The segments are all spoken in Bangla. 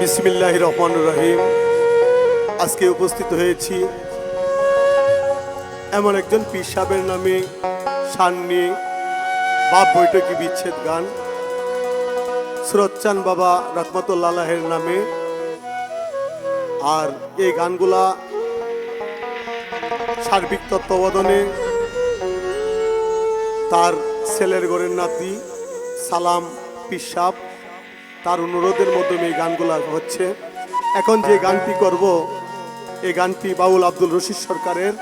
বিসমিল্লাহ রহমান রহিম। আজকে উপস্থিত হয়েছি এমন একজন পীর সাহেবের নামে সান্নি বাপ বৈঠকি বিচ্ছেদ গান। সুরতচান বাবা রহমতুল্লাহের নামে। আর এই গানগুলা সার্বিক তত্ত্বাবধানে তার ছেলের গড়ের নাতি সালাম পিসাব, তার অনুরোধের মাধ্যমে এই গানগুলো হচ্ছে। এখন যে গানটি করব, এই গানটি বাউল আব্দুল রশিদ সরকারের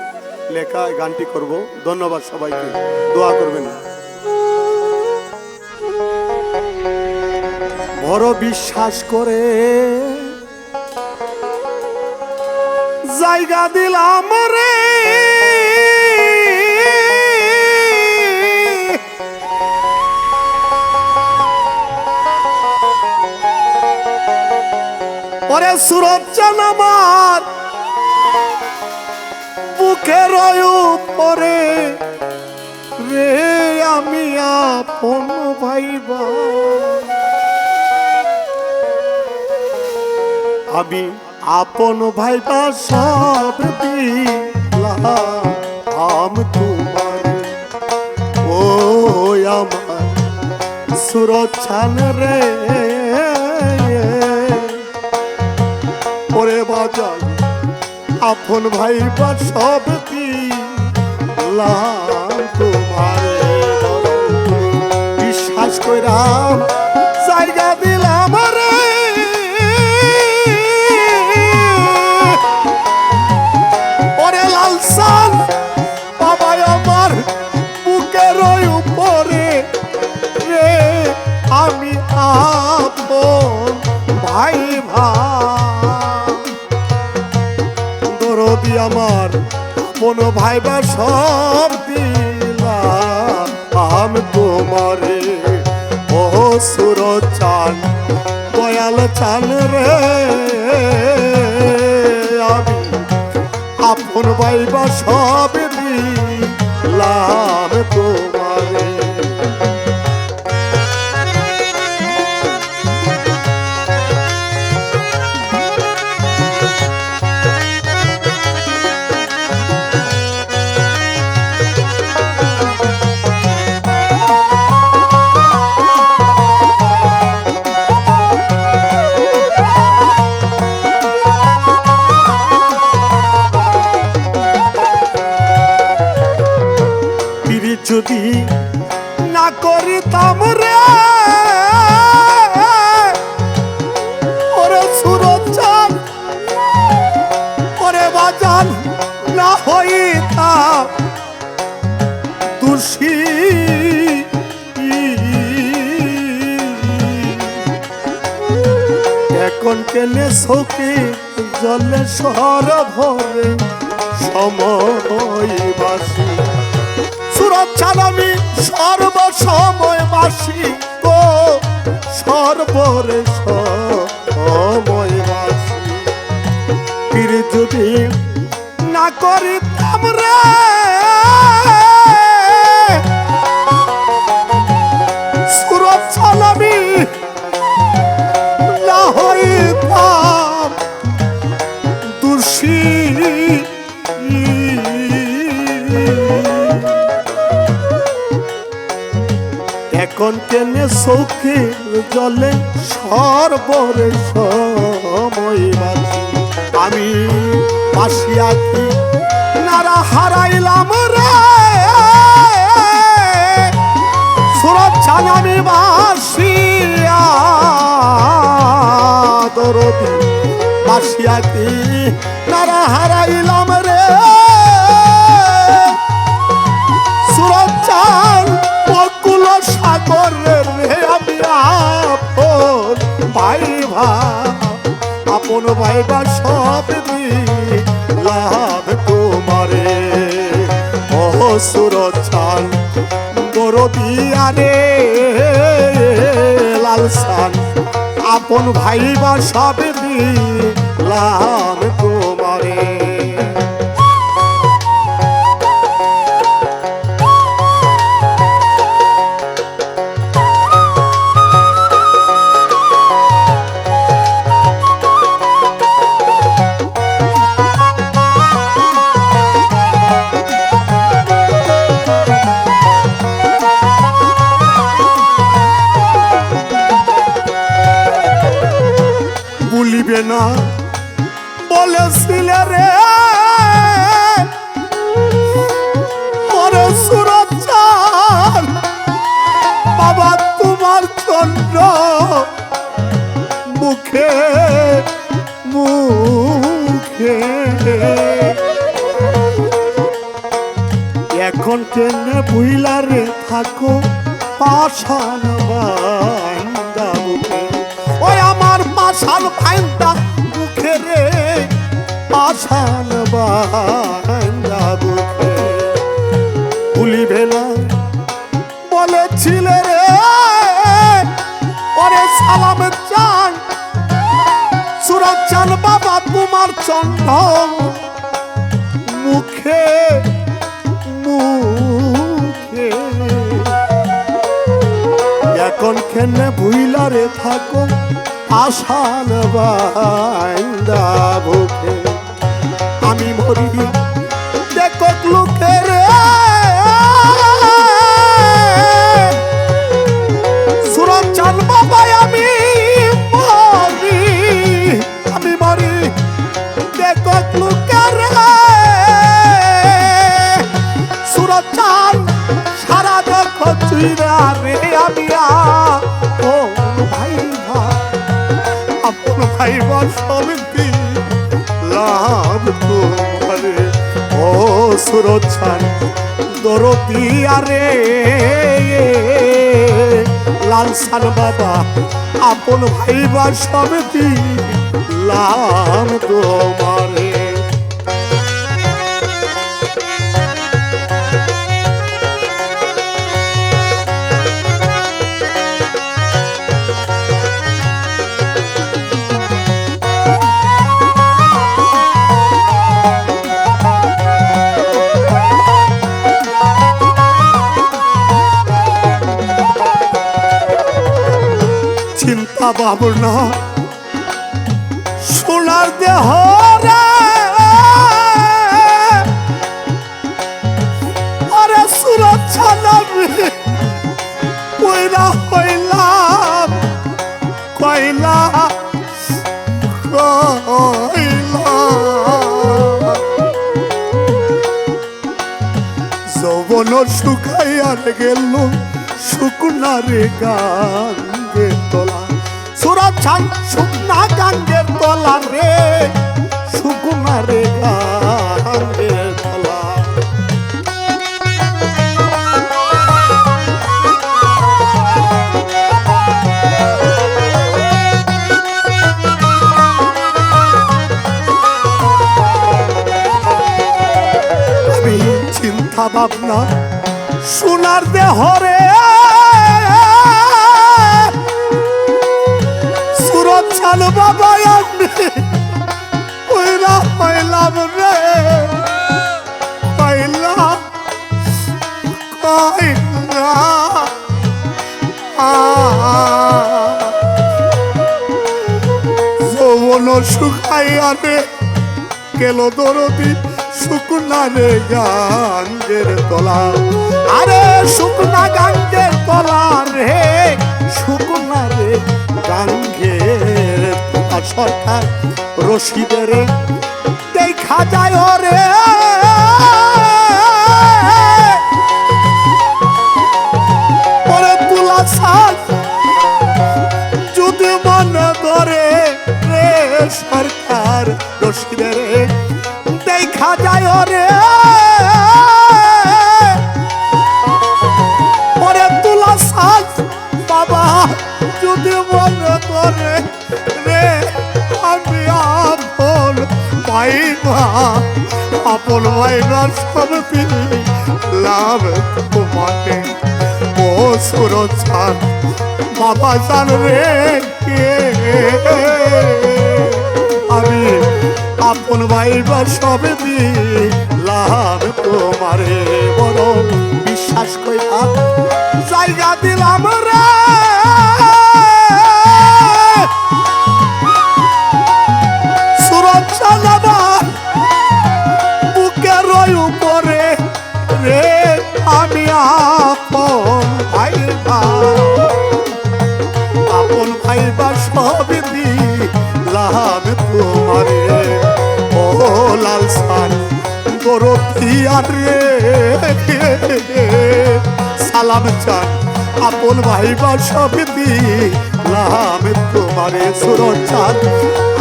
লেখা গানটি করব। ধন্যবাদ সবাইকে। দোয়া করবেন। বড় বিশ্বাস করে জায়গা দিলাম রে। ওরে সুরজ্জান আমার বুকের পরে। রে আমি আপন ভাইবা। আমি আপন ভাইবা সব আম তোমার। ও আমার সুরচ্ছান রে। আপন ভাই বা সব তোমার বিশ্বাস কইরাম আমার মন ভাইবা সব দিলাম। তোমারে সুর চান, দয়াল চান রে। আমি আপন ভাইবা সব দিলাম। ওরে না হইতাম দোষী এখন কেনে শোকে জলে সর ভরে সময় বাসী। সুরক্ষার আমি সর্বসময় বাসি গো সর্বরে চৌখের জলে সর্বরে সময় আমি বাসিয়া কি নারা হারাইলাম রে? আমি বাসিয়া, দরদি, বাসিয়া কি নারা হারাইলাম ভাই ভা আপন ভাই বা সব লাভ তোমারে। ও সুরচান দরদিয়ারে, লালসান, আপন ভাই বা সব লাভ মুখে মুখে। এখন কেনে বুইলারে থাকো পাশান বান্দা বুকে। ওই আমার পাশান ভাইন্দা মুখে রে পাশান বান্দা। তোমার মুখে মুখে। এখন কেনে ভুইলারে থাকো আশান বান্দা বুকে। আমি মরি লালসান বাবা আপন বসন্তি লাভ তোমারে চিন্তা ভাবনা সোনার দেহ যৌবন শুকাইয়ার গেল শুকনারে গাঙ্গে তোলা। ছান শুকনা গাঙ্গের তোলা রে শুকনারে গাঙ্গের তোলা। চিন্তা ভাবনা সোনার দেহরে ছাল বাবা আমি কইলা পাইলাম রে পাইলা পাইলা যৌবন শুকাইয়া রে গেল দরদি শুকনা রে গাঙ্গের তলা। আরে শুকনা গাঙ্গের তলা। সরকার রশিদের দেখা যায় ওরে তুলা সাজ, যদি মনে ধরে রে সরকার রশিদে রে দেখা যায় রে ওরে তুলা বাবা, যদি মনে ধরে পাইবা আপন ভাইবা সব লাভ তোমাকে। ও সুরছান বাবা জান রে আমি আপন ভাইবা সবে লাভ তোমারে বড় বিশ্বাস কইরা জায়গা দিলাম রে। দরদিয়া রে সালাম চান আপন ভাইবা সব দিলাম তোমারে সুরজ চান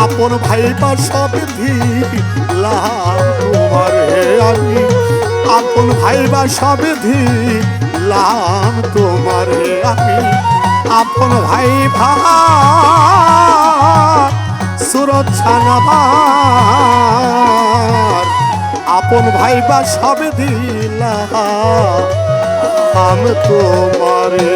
আপন ভাইবা সব দিলাম তোমারে আমি আপন ভাইবা সব দিলাম তোমারে আমি আপন ভাই ভাই সুরজ ছানাবার আপন ভাই বা সবে দিলা। আম তোমারে